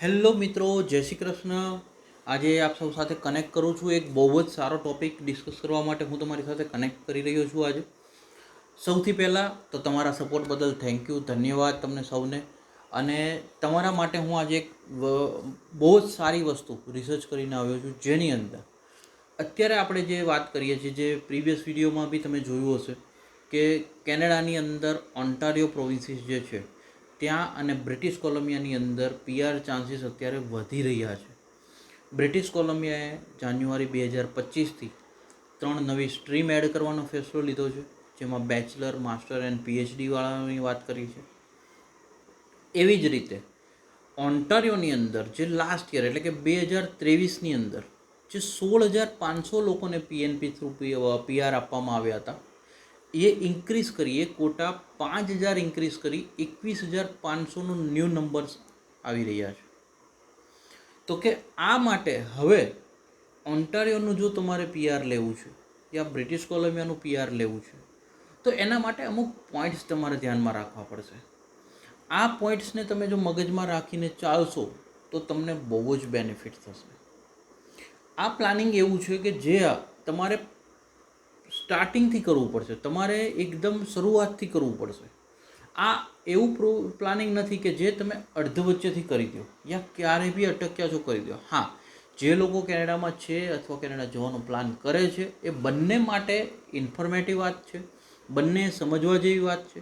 Hello મિત્રો, જય શ્રી કૃષ્ણ. આજે આપ સૌ સાથે કનેક્ટ કરું છું એક બહુ જ સારો ટોપિક ડિસ્કસ કરવા માટે હું તમારી સાથે કનેક્ટ કરી રહ્યો છું આજે. સૌથી પહેલાં તો તમારા સપોર્ટ બદલ થેન્ક યુ ધન્યવાદ તમને સૌને. અને તમારા માટે હું આજે એક બહુ જ સારી વસ્તુ રિસર્ચ કરીને આવ્યો છું જેની અંદર. અત્યારે આપણે જે વાત કરીએ છીએ, જે પ્રીવિયસ વિડીયોમાં બી તમે જોયું હશે કે કેનેડાની અંદર ઓન્ટારિયો પ્રોવિન્સીસ જે છે ત્યાં અને બ્રિટિશ કોલંબિયાની અંદર પીઆર ચાન્સીસ અત્યારે વધી રહ્યા છે. બ્રિટિશ કોલંબિયાએ જાન્યુઆરી બે હજાર પચીસથી ત્રણ નવી સ્ટ્રીમ એડ કરવાનો ફેસલો લીધો છે, જેમાં બેચલર, માસ્ટર એન્ડ પીએચડી વાળાની વાત કરી છે. એવી જ રીતે ઓન્ટારિયોની અંદર જે લાસ્ટ યર એટલે કે બે હજાર ત્રેવીસની અંદર જે સોળ હજાર પાંચસો લોકોને પીએનપી થ્રુ પીઆર આપવામાં આવ્યા હતા એ ઇન્ક્રીઝ કરીએ કોટા પાંચ હજાર ઇન્ક્રીઝ કરી, એકવીસ હજાર પાંચસોનું ન્યૂ નંબર્સ આવી રહ્યા છે. તો કે આ માટે હવે ઓન્ટારિયોનું જો તમારે પીઆર લેવું છે, યા બ્રિટિશ કોલંબિયાનું પીઆર લેવું છે, તો એના માટે અમુક પોઈન્ટ્સ તમારે ધ્યાનમાં રાખવા પડશે. આ પોઈન્ટ્સને તમે જો મગજમાં રાખીને ચાલશો, તો તમને બહુ જ બેનિફિટ થશે. આ પ્લાનિંગ એવું છે કે જે તમારે સ્ટાર્ટિંગથી કરવું પડશે. તમારે એકદમ શરૂઆતથી કરવું પડશે. આ એવું પ્રો, પ્લાનિંગ નથી કે જે તમે અડધ વચ્ચેથી કરી દો. યા ક્યારે બી અટક્યા છો કરી દો. હા, જે લોકો કેનેડામાં છે અથવા કેનેડા જવાનો પ્લાન કરે છે, એ બંને માટે ઇન્ફોર્મેટિવ વાત છે. બંને સમજવા જેવી વાત છે.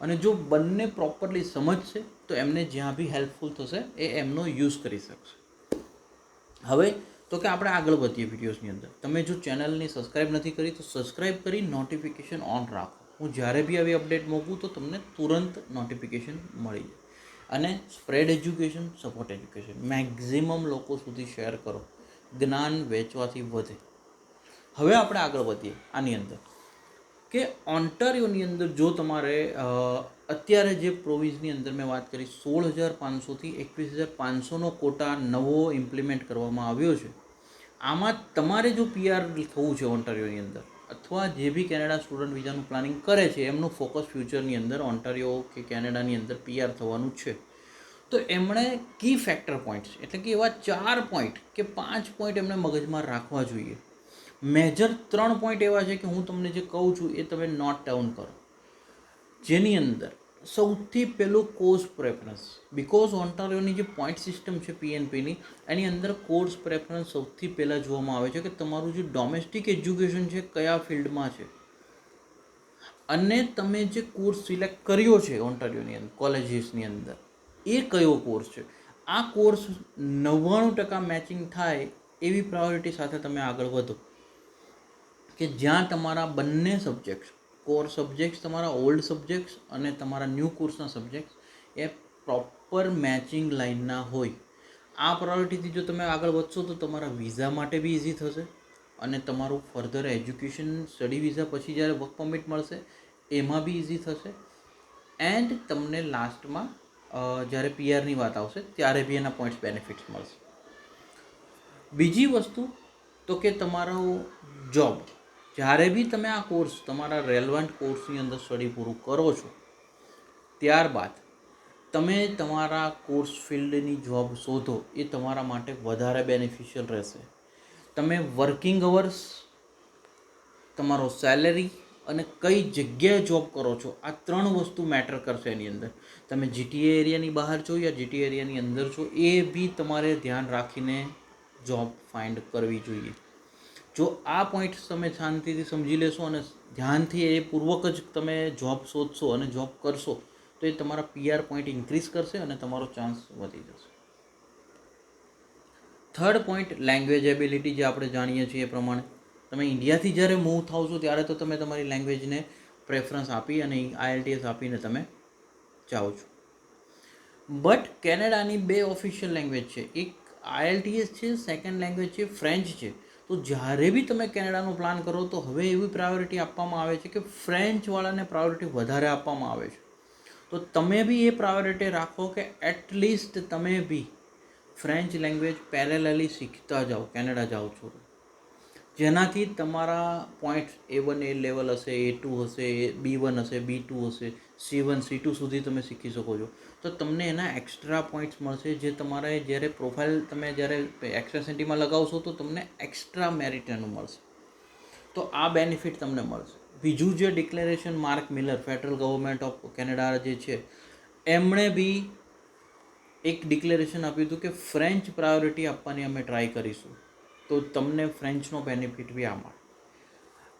અને જો બંને પ્રોપરલી સમજશે, તો એમને જ્યાં બી હેલ્પફુલ થશે, એ એમનો યુઝ કરી શકશે. હવે તો કે આપણે આગળ વધીએ વિડીયોઝની અંદર. તમે જો ચેનલની સબસ્ક્રાઈબ નથી કરી, તો સબસ્ક્રાઈબ કરી નોટિફિકેશન ઓન રાખો. હું જ્યારે બી આવી અપડેટ મૂકું, તો તમને તુરંત નોટિફિકેશન મળી જાય. અને spread education support education maximum લોકો સુધી શેર કરો. જ્ઞાન વેચવાથી વધે. હવે આપણે આગળ વધીએ આની અંદર. કે ઓન્ટારિયોની અંદર જો તમારે અત્યારે જે પ્રોવિઝની અંદર મેં વાત કરી સોળ હજાર પાંચસોથી એકવીસ હજાર પાંચસોનો કોટા નવો ઇમ્પ્લિમેન્ટ કરવામાં આવ્યો છે. આમાં તમારે જો પીઆર થવું છે ઓન્ટારિયોની અંદર, અથવા જે બી કેનેડા સ્ટુડન્ટ વિઝાનું પ્લાનિંગ કરે છે, એમનું ફોકસ ફ્યુચરની અંદર ઓન્ટારિયો કે કેનેડાની અંદર પીઆર થવાનું છે. તો એમણે કી ફેક્ટર પોઈન્ટ્સ એટલે કે એવા ચાર પોઈન્ટ કે પાંચ પોઈન્ટ એમણે મગજમાં રાખવા જોઈએ. મેજર ત્રણ પોઈન્ટ એવા છે કે હું તમને જે કહું છું એ તમે નોટ ડાઉન કરો. જેની અંદર સૌથી પહેલું કોર્સ પ્રેફરન્સ બિકોઝ ઓન્ટારિયોની જે પોઈન્ટ સિસ્ટમ છે પીએનપીની એની અંદર કોર્સ પ્રેફરન્સ સૌથી પહેલાં જોવામાં આવે છે કે તમારું જે ડોમેસ્ટિક એજ્યુકેશન છે કયા ફિલ્ડમાં છે. અને તમે જે કોર્સ સિલેક્ટ કર્યો છે ઓન્ટારિયોની અંદર કોલેજીસની અંદર, એ કયો કોર્સ છે? આ કોર્સ નવ્વાણું ટકા મેચિંગ થાય એવી પ્રાયોરિટી સાથે તમે આગળ વધો કે જ્યાં તમારા બંને સબ્જેક્ટ્સ કોર સબ્જેક્ટ્સ તમારા ઓલ્ડ સબ્જેક્ટ્સ અને તમારા ન્યૂ કોર્સના સબ્જેક્ટ્સ એ પ્રોપર મેચિંગ લાઇનના હોય. આ પ્રાયોરિટીથી જો તમે આગળ વધશો તો તમારા વિઝા માટે બી ઇઝી થશે અને તમારું ફર્ધર એજ્યુકેશન સ્ટડી વિઝા પછી જ્યારે વર્ક પરમિટ મળશે, એમાં બી ઇઝી થશે. એન્ડ તમને લાસ્ટમાં જ્યારે પીઆરની વાત આવશે, ત્યારે બી એના પોઈન્ટ્સ બેનિફિટ્સ મળશે. બીજી વસ્તુ તો કે તમારો જોબ જ્યારે બી તમે આ કોર્સ તમારા રેલવન્ટ કોર્સની અંદર સ્ટડી પૂરું કરો છો, ત્યારબાદ તમે તમારા કોર્સ ફિલ્ડની જોબ શોધો, એ તમારા માટે વધારે બેનિફિશિયલ રહેશે. તમે વર્કિંગ અવર્સ તમારો સેલેરી અને કઈ જગ્યાએ જોબ કરો છો, આ ત્રણ વસ્તુ મેટર કરશે એની અંદર. તમે જીટીએ એરિયાની બહાર છો યા જીટીએ એરિયાની અંદર છો, એ બી તમારે ધ્યાન રાખીને જોબ ફાઇન્ડ કરવી જોઈએ. જો આ પોઈન્ટ તમે શાંતિથી સમજી લેશો અને ધ્યાનથી એ પૂર્વક જ તમે જોબ શોધશો અને જોબ કરશો, તો એ તમારા પીઆર પોઈન્ટ ઇન્ક્રીઝ કરશે અને તમારો ચાન્સ વધી જશે. થર્ડ પોઈન્ટ લેંગ્વેજ એબિલિટી જે આપણે જાણીએ છીએ એ પ્રમાણે. તમે ઇન્ડિયાથી જ્યારે મૂવ થાવ છો ત્યારે તો તમે તમારી લેંગ્વેજને પ્રેફરન્સ આપી અને આઈએલટીએસ આપીને તમે જાઓ છો. બટ કેનેડાની બે ઓફિશિયલ લેંગ્વેજ છે. એક આઈએલટીએસ છે સેકન્ડ લેંગ્વેજ છે ફ્રેન્ચ છે. તો જ્યારે બી તમે કેનેડાનો પ્લાન કરો તો હવે એવી પ્રાયોરિટી આપવામાં આવે છે કે ફ્રેન્ચવાળાને પ્રાયોરિટી વધારે આપવામાં આવે છે તો તમે બી એ પ્રાયોરિટી રાખો કે એટલીસ્ટ તમે બી ફ્રેન્ચ લેંગ્વેજ પેરેલલી શીખતા જાઓ, કેનેડા જાઓ છો તો. જેનાથી તમારા point A one A level હશે એ ટુ હશે બી વન હશે બી ટુ હશે સી વન સી ટુ સુધી તમે શીખી શકો છો. તો તમને એના એક્સ્ટ્રા પોઈન્ટ્સ મળશે જે તમારે જ્યારે પ્રોફાઇલ તમે જ્યારે એક્સેસેન્ટીમાં લગાવશો તો તમને એક્સ્ટ્રા મેરિટ એનું મળશે. તો આ બેનિફિટ તમને મળશે. બીજું જે declaration Mark Miller federal government of Canada જે છે, એમણે બી એક ડિક્લેરેશન આપ્યું હતું કે ફ્રેન્ચ પ્રાયોરિટી આપવાની અમે ટ્રાય કરીશું. તો તમને ફ્રેન્ચનો બેનિફિટ બી આ મળે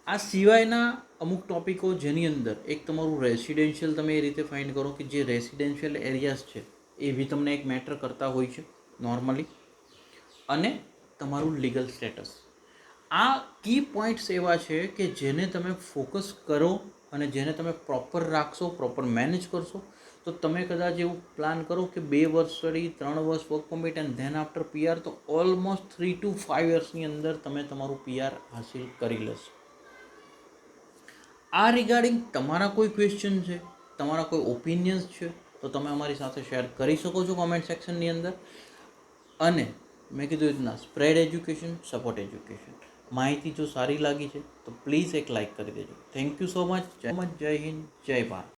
આ સિવાયના અમુક ટોપિકો જેની અંદર એક તમારું રેસિડેન્શિયલ તમે એ રીતે ફાઇન્ડ કરો કે જે રેસિડેન્શિયલ એરિયાઝ છે, એ બી તમને એક મેટર કરતા હોય છે નોર્મલી અને તમારું લીગલ સ્ટેટસ આ કી પોઈન્ટ્સ એવા છે કે જેને તમે ફોકસ કરો અને જેને તમે પ્રોપર રાખશો પ્રોપર મેનેજ કરશો તો તમે કદાચ એવું પ્લાન કરો કે બે વર્ષ સ્ટડી ત્રણ વર્ષ work permit and then after PR તો ઓલમોસ્ટ થ્રી ટુ ફાઇવ યર્સની અંદર તમે તમારું પીઆર હાસિલ કરી લેશો. આ રિગાર્ડિંગ તમારા કોઈ ક્વેશ્ચન છે, તમારા કોઈ ઓપિનિયન્સ છે, તો તમે અમારી સાથે શેર કરી શકો છો કોમેન્ટ સેક્શનની અંદર. અને મેં કીધું રીતના સ્પ્રેડ એજ્યુકેશન સપોર્ટ એજ્યુકેશન માહિતી જો સારી લાગી છે, તો પ્લીઝ એક લાઇક કરી દેજો. થેન્ક યુ સો મચ જય મચ જય હિન્દ, જય ભારત.